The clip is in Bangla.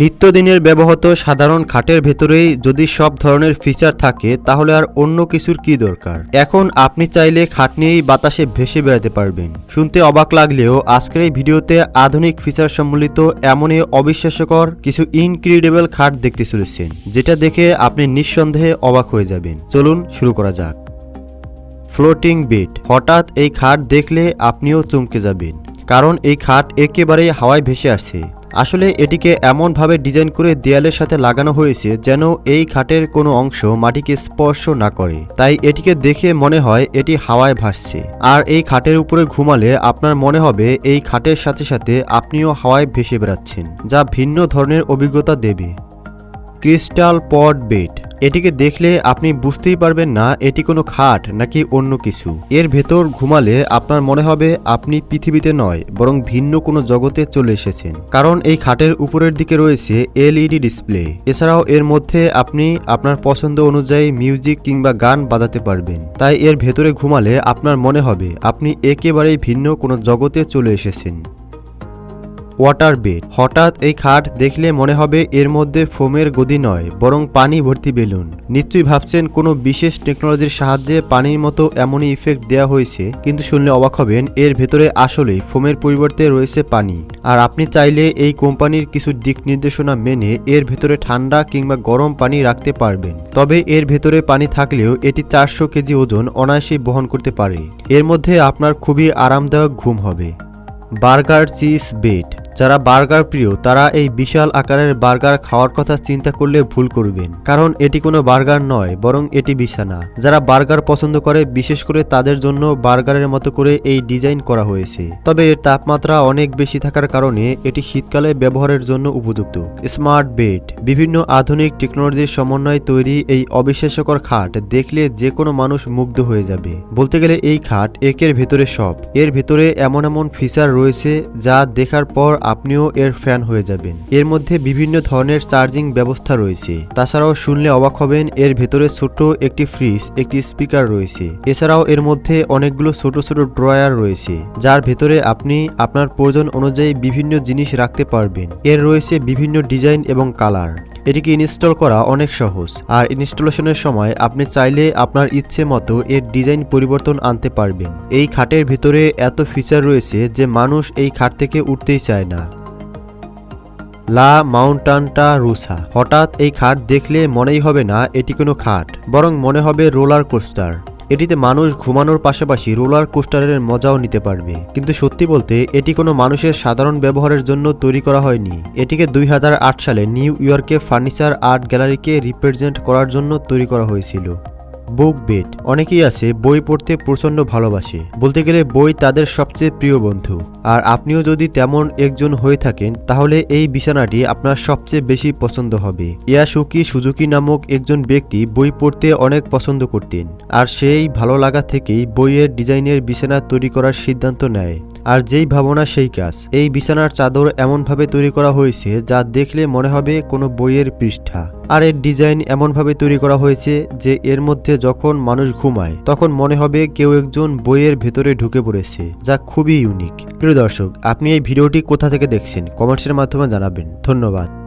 নিত্যদিনের ব্যবহৃত সাধারণ খাটের ভেতরেই যদি সব ধরনের ফিচার থাকে, তাহলে আর অন্য কিছুর কি দরকার? এখন আপনি চাইলে খাট নিয়েই বাতাসে ভেসে বেড়াতে পারবেন। শুনতে অবাক লাগলেও আজকের এই ভিডিওতে আধুনিক ফিচার সম্বলিত এমনই অবিশ্বাস্যকর কিছু ইনক্রিডিবল খাট দেখতে চলেছেন, যেটা দেখে আপনি নিঃসন্দেহে অবাক হয়ে যাবেন। চলুন শুরু করা যাক। ফ্লোটিং বেড হঠাৎ এই খাট দেখলে আপনিও চমকে যাবেন, কারণ এই খাট একেবারেই হাওয়ায় ভেসে আসছে আসলে এটিকে এমনভাবে ডিজাইন করে দেয়ালের সাথে লাগানো হয়েছে যেন এই খাটের কোনো অংশ মাটিকে স্পর্শ না করে। তাই এটিকে দেখে মনে হয় এটি হাওয়ায় ভাসছে। আর এই খাটের উপরে ঘুমালে আপনার মনে হবে এই খাটের সাথে সাথে আপনিও হাওয়ায় ভেসে বেড়াচ্ছেন, যা ভিন্ন ধরনের অভিজ্ঞতা দেবে। Crystal pod bed. এটিকে দেখলে আপনি বুঝতেই পারবেন না এটি কোনো খাট নাকি অন্য কিছু। এর ভেতর ঘুমালে আপনার মনে হবে আপনি পৃথিবীতে নয়, বরং ভিন্ন কোনো জগতে চলে এসেছেন। কারণ এই খাটের উপরের দিকে রয়েছে এলইডি ডিসপ্লে। এছাড়াও এর মধ্যে আপনি আপনার পছন্দ অনুযায়ী মিউজিক কিংবা গান বাজাতে পারবেন। তাই এর ভেতরে ঘুমালে আপনার মনে হবে আপনি একেবারেই ভিন্ন কোনো জগতে চলে এসেছেন। ওয়াটার বেড হঠাৎ এই খাট দেখলে মনে হবে এর মধ্যে ফোমের গদি নয়, বরং পানি ভর্তি বেলুন। নিশ্চয়ই ভাবছেন কোনো বিশেষ টেকনোলজির সাহায্যে পানির মতো এমনই ইফেক্ট দেওয়া হয়েছে, কিন্তু শুনলে অবাক হবেন, এর ভেতরে আসলেই ফোমের পরিবর্তে রয়েছে পানি। আর আপনি চাইলে এই কোম্পানির কিছু দিক নির্দেশনা মেনে এর ভেতরে ঠান্ডা কিংবা গরম পানি রাখতে পারবেন। তবে এর ভেতরে পানি থাকলেও এটি চারশো কেজি ওজন অনায়াসেই বহন করতে পারে। এর মধ্যে আপনার খুবই আরামদায়ক ঘুম হবে। বার্গার চিজ বেড যারা বার্গার প্রিয়, তারা এই বিশাল আকারের বার্গার খাওয়ার কথা চিন্তা করলে ভুল করবেন। কারণ এটি কোনো বার্গার নয়, বরং এটি বিছানা। যারা বার্গার পছন্দ করে, বিশেষ করে তাদের জন্য বার্গারের মতো করে এই ডিজাইন করা হয়েছে। তবে এর তাপমাত্রা অনেক বেশি থাকার কারণে এটি শীতকালে ব্যবহারের জন্য উপযুক্ত। স্মার্ট বেড, বিভিন্ন আধুনিক টেকনোলজির সমন্বয়ে তৈরি এই অবিশ্বাস্যকর খাট দেখলে যে কোনো মানুষ মুগ্ধ হয়ে যাবে। বলতে গেলে এই খাট একের ভেতরে সব। এর ভেতরে এমন এমন ফিচার রয়েছে যা দেখার পর আপনিও এর ফ্যান হয়ে যাবেন। এর মধ্যে বিভিন্ন ধরনের চার্জিং ব্যবস্থা রয়েছে। তাছাড়াও শুনলে অবাক হবেন, এর ভেতরে ছোট একটি ফ্রিজ, একটি স্পিকার রয়েছে। এছাড়াও এর মধ্যে অনেকগুলো ছোট ছোট ড্রয়ার রয়েছে, যার ভেতরে আপনি আপনার প্রয়োজন অনুযায়ী বিভিন্ন জিনিস রাখতে পারবেন। এর রয়েছে বিভিন্ন ডিজাইন এবং কালার। এটিকে ইনস্টল করা অনেক সহজ। আর ইনস্টলেশনের সময় আপনি চাইলে আপনার ইচ্ছে মতো এর ডিজাইন পরিবর্তন আনতে পারবেন। এই খাটের ভিতরে এত ফিচার রয়েছে যে মানুষ এই খাট থেকে উঠতেই চায় না। লা মাউন্টানটা রুসা। হঠাৎ এই খাট দেখলে মনেই হবে না এটি কোনো খাট, বরং মনে হবে রোলার কোস্টার। এটিতে মানুষ ঘুমানোর পাশাপাশি রোলার কোস্টারের মজাও নিতে পারবে। কিন্তু সত্যি বলতে, এটি কোনো মানুষের সাধারণ ব্যবহারের জন্য তৈরি করা হয়নি। এটিকে দুই হাজার আট সালে নিউ ইয়র্কে ফার্নিচার আর্ট গ্যালারিকে রিপ্রেজেন্ট করার জন্য তৈরি করা হয়েছিল। বুক বেড অনেকেই আছে বই পড়তে প্রচণ্ড ভালোবাসে। বলতে গেলে বই তাদের সবচেয়ে প্রিয় বন্ধু। আর আপনিও যদি তেমন একজন হয়ে থাকেন, তাহলে এই বিছানাটি আপনার সবচেয়ে বেশি পছন্দ হবে। ইয়াসুকি সুজুকি নামক একজন ব্যক্তি বই পড়তে অনেক পছন্দ করতেন। আর সেই ভালো লাগা থেকেই বইয়ের ডিজাইনের বিছানা তৈরি করার সিদ্ধান্ত নেয়। আর যেই ভাবনা সেই কাজ। এই বিছানার চাদর এমনভাবে তৈরি করা হয়েছে যা দেখলে মনে হবে কোনো বইয়ের পৃষ্ঠা। আর এর ডিজাইন এমনভাবে তৈরি করা হয়েছে যে এর মধ্যে যখন মানুষ ঘুমায়, তখন মনে হবে কেউ একজন বইয়ের ভেতরে ঢুকে পড়েছে, যা খুবই ইউনিক। প্রিয় দর্শক, আপনি এই ভিডিওটি কোথা থেকে দেখছেন? কমেন্টসের মাধ্যমে জানাবেন। ধন্যবাদ।